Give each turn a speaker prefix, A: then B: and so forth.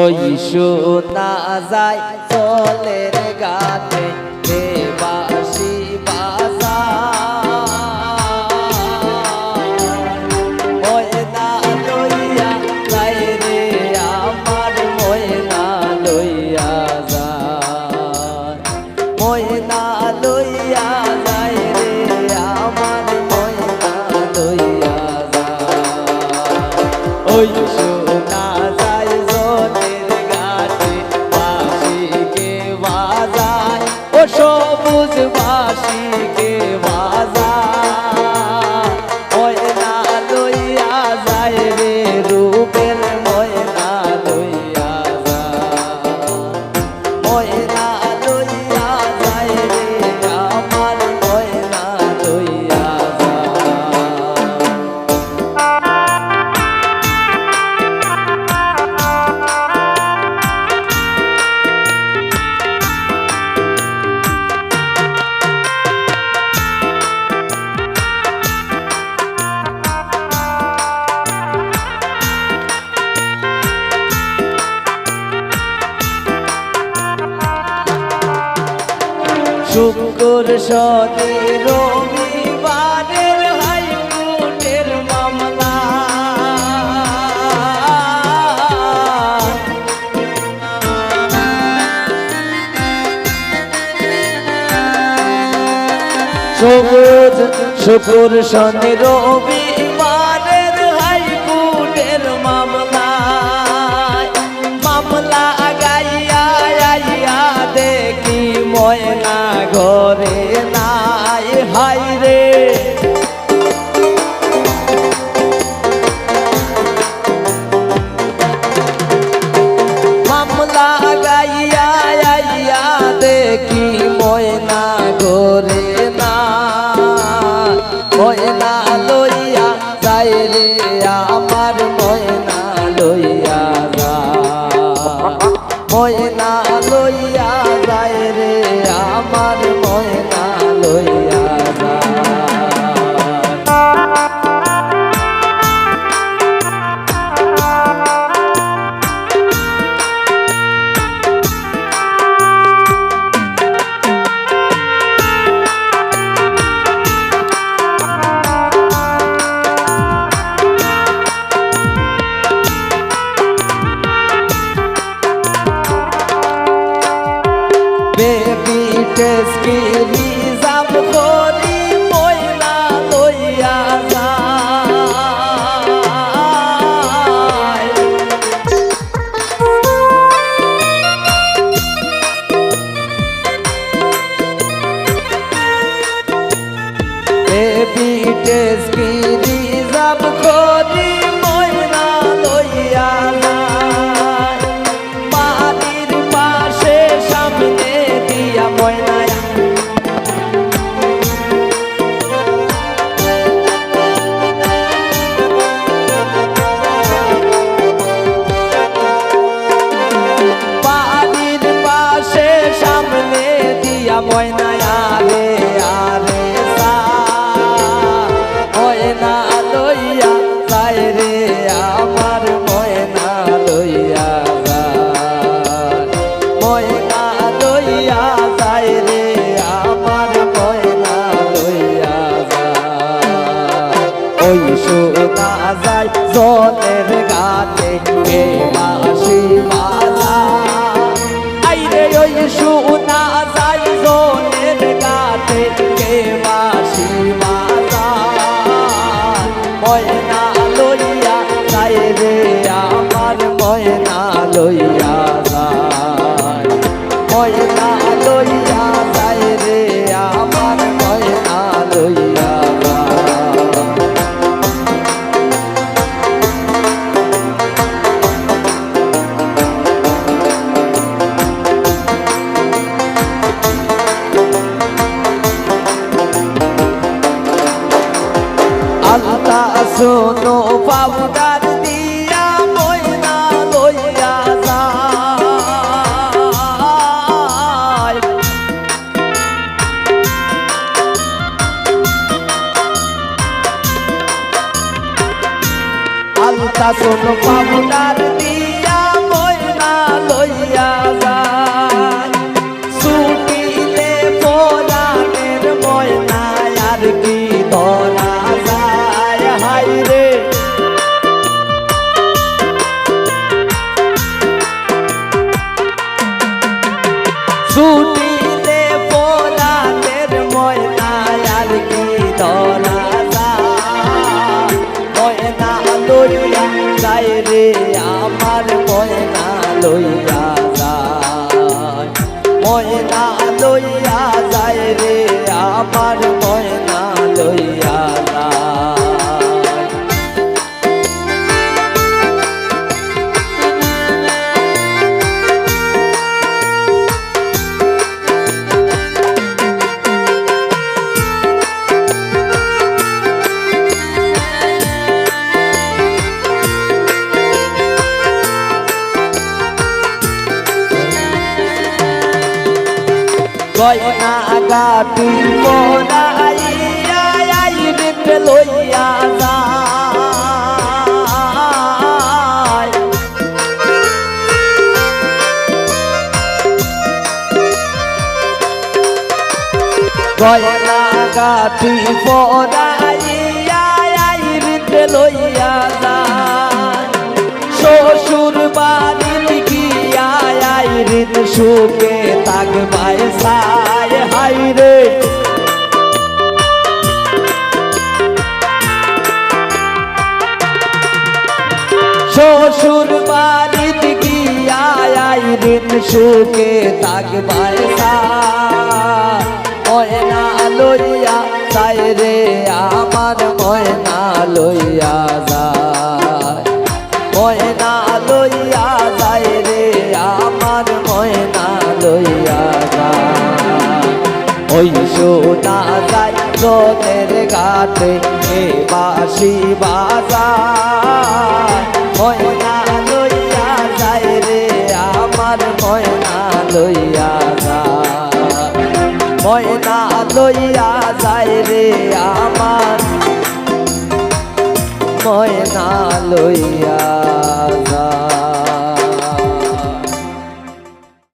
A: ওই শোনা যায় চলের গানে দেবাসী বাসা ময়না লইয়া যাই রে আমার ময়না লইয়া যায়। ময়না লইয়া যাই রে আমার ময়না লইয়া যায়। ওই শুকর সদের রবিবারের হাইকোর্টের মামলা। সবুজ শুকর সদের রবিবার টেস্টি নিজাম করি ময়না লইয়া টেস্টি ময়না સાસુનો પાવું ડારતી রে আমার কয়না লইয়া গয়না গাটি মোরাইয়া আইরিতে লইয়া গয়না গাটি মোরাইয়া আইরিতে লইয়া আইরিন সুখে তাকবায় সায় হাইরে শ্বশুর বাড়ির গিয়া আইরিন সুখে তাকবায় সায় ওই সোনা যায় তোদের ঘাটে এ বাসি বাজায়। ময়না লইয়া যায় রে, আমার ময়না লইয়া যায়। ময়না লইয়া যায় রে, আমার ময়না লইয়া